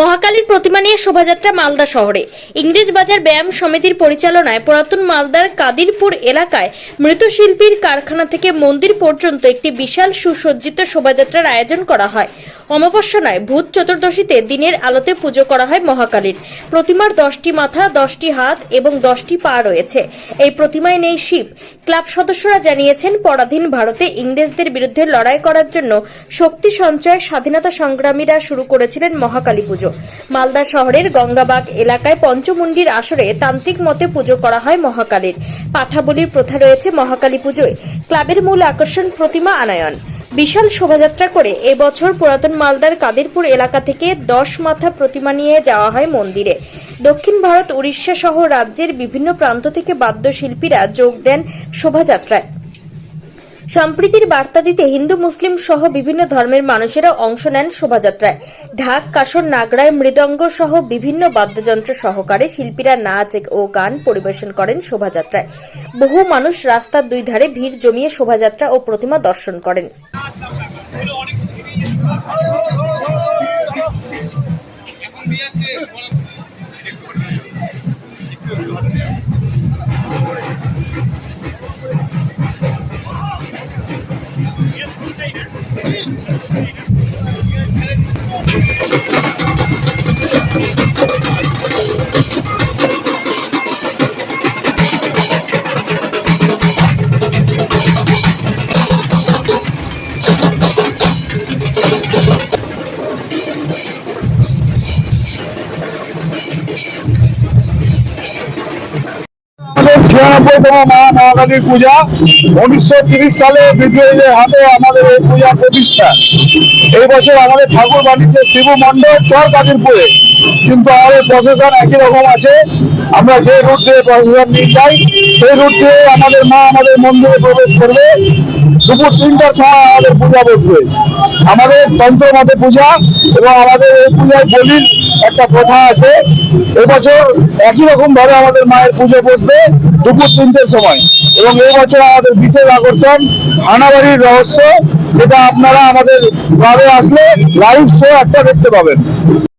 মহাকালীর প্রতিমা নিয়ে শোভাযাত্রা মালদা শহরে। ইংরেজ বাজার ব্যায়াম সমিতির পরিচালনায় পুরাতন মালদার কাদিরপুর এলাকায় মৃৎশিল্পীর কারখানা থেকে মন্দির পর্যন্ত একটি বিশাল সুসজ্জিত শোভাযাত্রার আয়োজন করা হয়। অমাবস্যা নয় ভূত চতুর্দশীতে দিনের আলোতে পুজো করা হয় মহাকালীর। প্রতিমার দশটি মাথা, দশটি হাত এবং দশটি পা রয়েছে। এই প্রতিমায় নেই শিব। ক্লাব সদস্যরা জানিয়েছেন, পরাধীন ভারতে ইংরেজদের বিরুদ্ধে লড়াই করার জন্য শক্তি সঞ্চয়, স্বাধীনতা সংগ্রামীরা শুরু করেছিলেন মহাকালী পুজো। মালদা শহরের গঙ্গাবাগ এলাকায় পঞ্চমুন্ডির আসরে তান্ত্রিক মতে পুজো করা হয় মহাকালীর। পাঠাবলির প্রথা রয়েছে মহাকালী পুজোয়। ক্লাবের মূল আকর্ষণ প্রতিমা আনায়ন। বিশাল শোভাযাত্রা করে এবছর পুরাতন মালদার কাদিরপুর এলাকা থেকে দশ মাথা প্রতিমা নিয়ে যাওয়া হয় মন্দিরে। দক্ষিণ ভারত, উড়িষ্যা সহ রাজ্যের বিভিন্ন প্রান্ত থেকে বাদ্যশিল্পীরা যোগ দেন শোভাযাত্রায়। সম্প্রীতির বার্তা দিতে হিন্দু, মুসলিম সহ বিভিন্ন ধর্মের মানুষেরা অংশ নেন শোভাযাত্রায়। ঢাক, কাসর, নাগরায়, মৃদঙ্গ সহ বিভিন্ন বাদ্যযন্ত্র সহকারে শিল্পীরা নাচ ও গান পরিবেশন করেন শোভাযাত্রায়। বহু মানুষ রাস্তার দুই ধারে ভিড় জমিয়ে শোভাযাত্রা ও প্রতিমা দর্শন করেন। আমাদের পূজা। উনিশশো তিরিশ সালে ব্রিটিশদের হাতে আমাদের এই পূজা প্রতিষ্ঠা। এই বছর আমাদের ঠাকুর বাণিজ্য শিব মন্ডল চর কাদিরপুরে কিন্তু আমাদের প্রশাসন একই রকম আছে। আমরা যে রুট দিয়ে প্রশাসন নিয়ে যাই, সেই রুট দিয়ে আমাদের মা আমাদের মন্দিরে প্রবেশ করবে। দুপুর তিনটার সময় আমাদের পূজা বসবে। আমাদের তন্ত্র মতে পূজা এবং আমাদের এই পূজায় বলির একটা প্রথা আছে। এবছর একই রকম ভাবে আমাদের মায়ের পুজো বসবে দুপুর তিনটের সময়। এবং এবছর আমাদের বিশেষ আকর্ষণ হানাবাড়ির রহস্য, যেটা আপনারা আমাদের ক্লাবে আসলে লাইভ শো একটা দেখতে পাবেন।